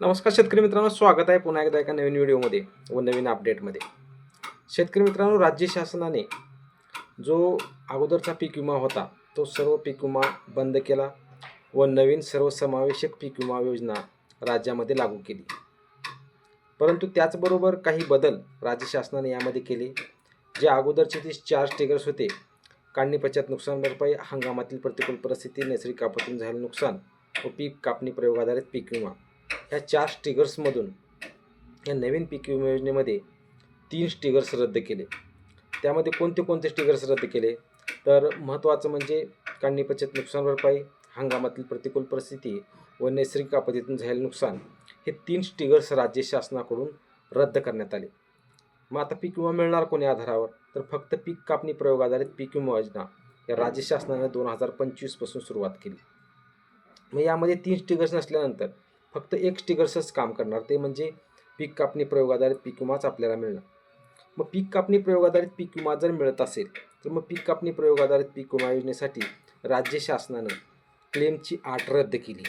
नमस्कार शेतकरी मित्रांनो स्वागत आहे पुन्हा एकदा एका नवीन व्हिडिओमध्ये व नवीन अपडेटमध्ये. शेतकरी मित्रांनो राज्य शासनाने जो अगोदरचा पीक विमा होता तो सर्व पीक विमा बंद केला व नवीन सर्वसमावेशक पीक विमा योजना राज्यामध्ये लागू केली. परंतु त्याचबरोबर काही बदल राज्य शासनाने यामध्ये केले जे अगोदरचे ते चार स्टेगर्स होते काढणी पश्चात नुकसान भरपाई हंगामातील प्रतिकूल परिस्थिती नैसर्गिक आपत्तीतून झालेलं नुकसान व पीक कापणी प्रयोगाधारित पीक विमा. ह्या चार स्टिगर्समधून या नवीन पीक विमा योजनेमध्ये तीन स्टिगर्स रद्द केले. त्यामध्ये कोणते कोणते स्टिगर्स रद्द केले? तर महत्त्वाचं म्हणजे काढणी पश्चात नुकसान भरपाई हंगामातील प्रतिकूल परिस्थिती व नैसर्गिक आपत्तीतून झालेलं नुकसान हे तीन स्टिगर्स राज्य शासनाकडून रद्द करण्यात आले. मग आता पीक विमा मिळणार कोणी आधारावर? तर फक्त पीक कापणी प्रयोग आधारित पीक विमा योजना या राज्य शासनाने दोन हजार पंचवीसपासून सुरुवात केली. मग यामध्ये तीन स्टिगर्स नसल्यानंतर फक्त एक स्टिकर्सच काम करणार. ते म्हणजे पीक कापणी प्रयोगाधारित पीक विमाच आपल्याला मिळणार. मग पीक कापणी प्रयोगाधारित पीक विमा जर मिळत असेल तर मग पीक कापणी प्रयोगाधारित पीक विमा योजनेसाठी राज्य शासनानं क्लेमची आठ रद्द केली.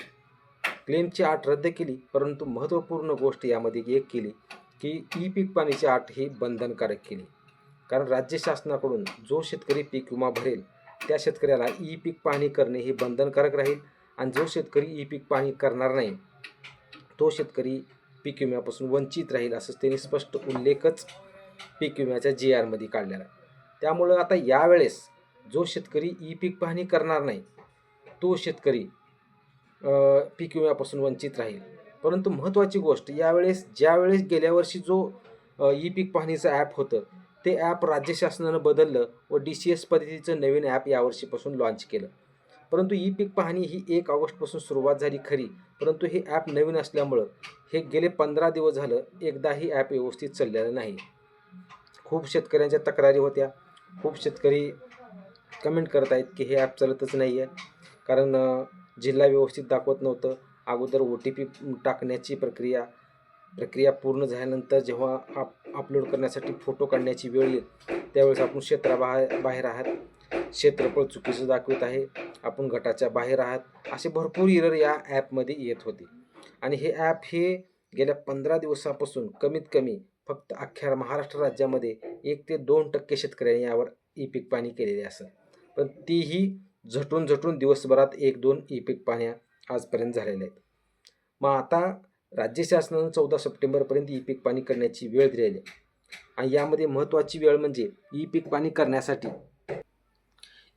क्लेमची आठ रद्द केली परंतु महत्त्वपूर्ण गोष्ट यामध्ये एक केली की ई पीक पाणीची आठ ही बंधनकारक केली. कारण राज्य शासनाकडून जो शेतकरी पीक विमा भरेल त्या शेतकऱ्याला ई पीक पाहणी करणे हे बंधनकारक राहील आणि जो शेतकरी ई पीक पाहणी करणार नाही तो शेतकरी पीक विम्यापासून वंचित राहील असं त्यांनी स्पष्ट उल्लेखच पीक विम्याच्या जी आरमध्ये काढलेला त्यामुळं आता यावेळेस जो शेतकरी ई पीक पाहणी करणार नाही तो शेतकरी पीक विम्यापासून वंचित राहील. परंतु महत्त्वाची गोष्ट यावेळेस ज्यावेळेस गेल्या वर्षी जो ई पीक पाहणीचं ॲप होतं ते ॲप राज्य शासनानं बदललं व डी सी एस पद्धतीचं नवीन ॲप यावर्षीपासून लॉन्च केलं. परंतु ई पीक पाहणी ही एक ऑगस्टपासून सुरुवात झाली खरी. परंतु हे ॲप नवीन असल्यामुळं हे गेले पंधरा दिवस झालं एकदाही ॲप व्यवस्थित चाललेलं नाही. खूप शेतकऱ्यांच्या तक्रारी होत्या. खूप शेतकरी कमेंट करत आहेत की हे ॲप चालतच नाही आहे कारण जिल्हा व्यवस्थित दाखवत नव्हतं. अगोदर ओ टी पी टाकण्याची प्रक्रिया प्रक्रिया पूर्ण झाल्यानंतर जेव्हा आप अपलोड करण्यासाठी फोटो काढण्याची वेळ येईल त्यावेळेस आपण क्षेत्राबाहेर बाहेर आहात. क्षेत्रफळ चुकीचं दाखवत आहे. आपण गटाच्या बाहेर आहात. असे भरपूर इरर या ॲपमध्ये येत होते. आणि हे ॲप हे गेल्या पंधरा दिवसापासून कमीत कमी फक्त अख्ख्या महाराष्ट्र राज्यामध्ये एक ते दोन टक्के शेतकऱ्यांनी यावर ई पीक पाणी केलेले असं पण तीही झटून झटून दिवसभरात एक दोन ई पीक पाण्या आजपर्यंत झालेल्या आहेत. मग आता राज्य शासनानं चौदा सप्टेंबरपर्यंत ई पीक पाणी करण्याची वेळ दिलेली आहे. आणि यामध्ये महत्त्वाची वेळ म्हणजे ई पीक पाणी करण्यासाठी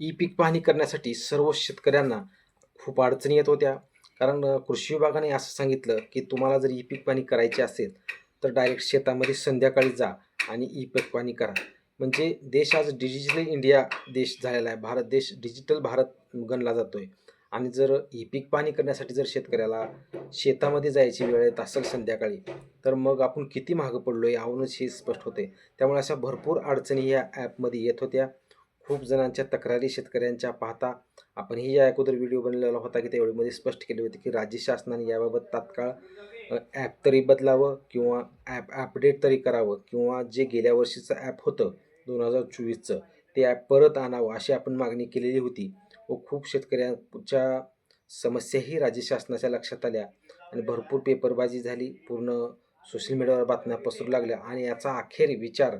ई पीक पाहणी करण्यासाठी सर्व शेतकऱ्यांना खूप अडचणी येत होत्या. कारण कृषी विभागाने असं सांगितलं की तुम्हाला जर ई पीक पाणी करायची असेल तर डायरेक्ट शेतामध्ये संध्याकाळी जा आणि ई पीक पाणी करा. म्हणजे देश आज डिजिटल इंडिया देश झालेला आहे. भारत देश डिजिटल भारत गणला जातो आहे आणि जर ई पीक पाणी करण्यासाठी जर शेतकऱ्याला शेतामध्ये जायची वेळ येत असेल संध्याकाळी तर मग आपण किती मागं पडलो आहे यावरूनच हे स्पष्ट होते. त्यामुळे अशा भरपूर अडचणी या ॲपमध्ये येत होत्या. खूप जणांच्या तक्रारी शेतकऱ्यांच्या पाहता आपणही या अगोदर व्हिडिओ बनलेला होता की त्यावेळीमध्ये स्पष्ट केले होते की राज्य शासनाने याबाबत तात्काळ ॲप तरी बदलावं किंवा ॲप अपडेट तरी करावं किंवा जे गेल्या वर्षीचं ॲप होतं दोन हजार चोवीसचं ते ॲप परत आणावं अशी आपण मागणी केलेली होती व खूप शेतकऱ्यांच्या समस्याही राज्य शासनाच्या लक्षात आल्या आणि भरपूर पेपरबाजी झाली पूर्ण सोशल मीडियावर बातम्या पसरू लागल्या आणि याचा अखेर विचार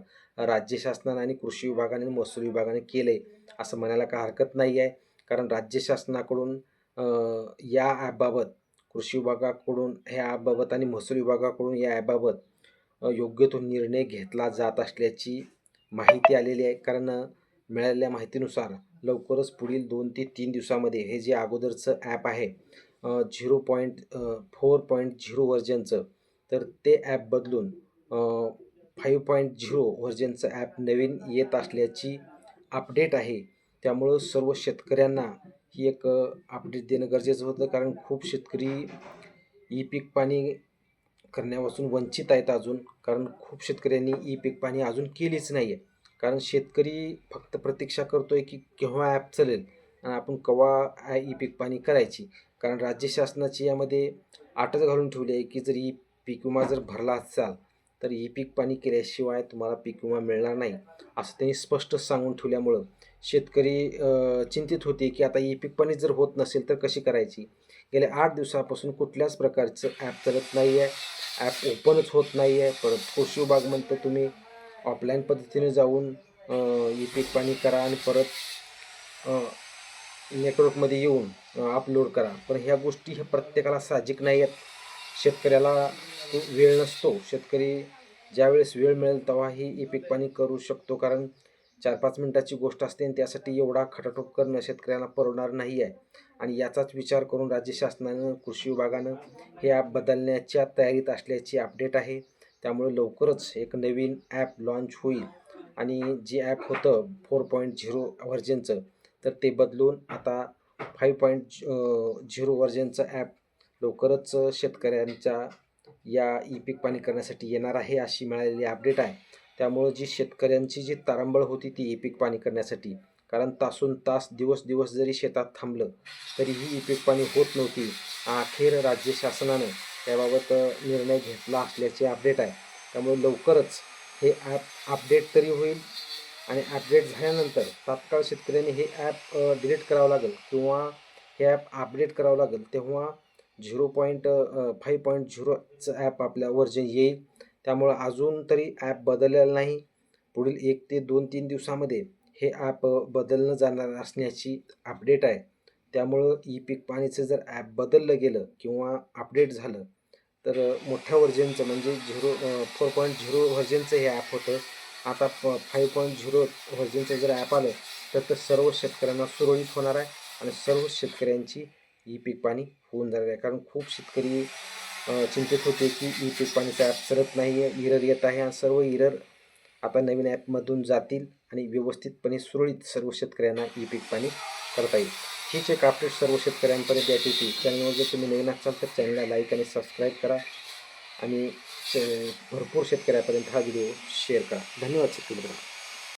राज्य शासनाने आणि कृषी विभागाने महसूल विभागाने आहे असं म्हणायला काय हरकत नाही आहे कारण राज्य शासनाकडून या ॲपबाबत कृषी विभागाकडून ह्या ॲपबाबत आणि महसूल विभागाकडून या ॲपबाबत योग्य तो निर्णय घेतला जात असल्याची माहिती आलेली आहे. कारण मिळालेल्या माहितीनुसार लवकरच पुढील दोन ते तीन दिवसामध्ये हे जे अगोदरचं ॲप आहे zero point four point zero व्हर्जनचं तर ते ॲप बदलून फाईव्ह पॉईंट झिरो व्हर्जनचं ॲप नवीन येत असल्याची अपडेट आहे. त्यामुळं सर्व शेतकऱ्यांना ही एक अपडेट देणं गरजेचं होतं. कारण खूप शेतकरी ई पीक पाणी करण्यापासून वंचित आहेत अजून. कारण खूप शेतकऱ्यांनी ई पीक पाणी अजून केलीच नाही आहे कारण शेतकरी फक्त प्रतीक्षा करतो आहे की केव्हा ॲप चालेल आणि आपण केव्हा ई पीक पाणी करायची. कारण राज्य शासनाची यामध्ये आटच घालून ठेवली आहे की जर ई पीक विमा जर भरला असाल तर ई पीक पाणी केल्याशिवाय तुम्हाला पीक विमा मिळणार नाही असं त्यांनी स्पष्ट सांगून ठेवल्यामुळं. शेतकरी चिंतित होते की आता ई पीक पाणी जर होत नसेल तर कशी करायची? गेल्या आठ दिवसापासून कुठल्याच प्रकारचं ॲप चालत नाही आहे ॲप ओपनच होत नाही आहे परत कृषी विभाग म्हणतं तुम्ही ऑफलाईन पद्धतीने जाऊन ई पीक पाणी करा आणि परत नेटवर्कमध्ये येऊन अपलोड करा. पण ह्या गोष्टी ह्या प्रत्येकाला साहजिक नाही आहेत शेतकऱ्याला वेळ नसतो. शेतकरी ज्यावेळेस वेळ मिळेल तेव्हाही ई पीक पाणी करू शकतो. कारण चार पाच मिनटाची गोष्ट असते आणि त्यासाठी एवढा खटाटोप करणं शेतकऱ्याला परवडणार नाही आहे. आणि याचाच विचार करून राज्य शासनानं कृषी विभागानं हे ॲप बदलण्याच्या तयारीत असल्याची अपडेट आहे. त्यामुळे लवकरच एक नवीन ॲप लॉन्च होईल. आणि जे ॲप होतं फोर पॉईंट झिरो व्हर्जनचं तर ते बदलून आता फाईव्ह पॉईंट झिरो व्हर्जनचं ॲप लवकरच शेतकऱ्यांच्या या ई पीक पाणी करण्यासाठी येणार आहे अशी मिळालेली अपडेट आहे. त्यामुळं जी शेतकऱ्यांची जी तारंबळ होती ती ई पीक पाणी करण्यासाठी. कारण तासून तास दिवस दिवस जरी शेतात थांबलं तरीही ई पीक पाणी होत नव्हती. अखेर राज्य शासनानं त्याबाबत निर्णय घेतला असल्याचे अपडेट आहे. त्यामुळे लवकरच हे ॲप अपडेट तरी होईल आणि अपडेट झाल्यानंतर तात्काळ शेतकऱ्यांनी हे ॲप डिलीट करावं लागेल किंवा हे ॲप अपडेट करावं लागेल तेव्हा झिरो पॉईंट फाईव्ह पॉईंट झिरोचं ॲप आपल्या वर्जन येईल. त्यामुळं अजून तरी ॲप बदललेलं नाही. पुढील एक ते दोन तीन दिवसामध्ये हे ॲप बदलणं जाणार असण्याची अपडेट आहे. त्यामुळं ई पीक पाणीचं जर ॲप बदललं गेलं किंवा अपडेट झालं तर मोठ्या व्हर्जनचं म्हणजे झिरो फोर पॉईंट झिरो व्हर्जनचं हे ॲप होतं. आता प फाईव्ह पॉईंट झिरो व्हर्जनचं जर ॲप आलं तर ते सर्व शेतकऱ्यांना सुरळीत होणार आहे आणि सर्व शेतकऱ्यांची ई पीक पाणी होऊन जाणार आहे. कारण खूप शेतकरी चिंतित होते की ई पीक पाणीचा ॲप सरत नाही आहे इरर येत आहे आणि सर्व इरर आता नवीन ॲपमधून जातील आणि व्यवस्थितपणे सुरळीत सर्व शेतकऱ्यांना ई पीक पाणी करता येईल. हीच एक अपडेट सर्व शेतकऱ्यांपर्यंत द्यायची होती. चॅनलवर जर तुम्ही नवीन असाल तर चॅनलला लाईक आणि सबस्क्राईब करा आणि भरपूर शेतकऱ्यापर्यंत हा व्हिडिओ शेअर करा. धन्यवाद शेतकरी मित्रांनो.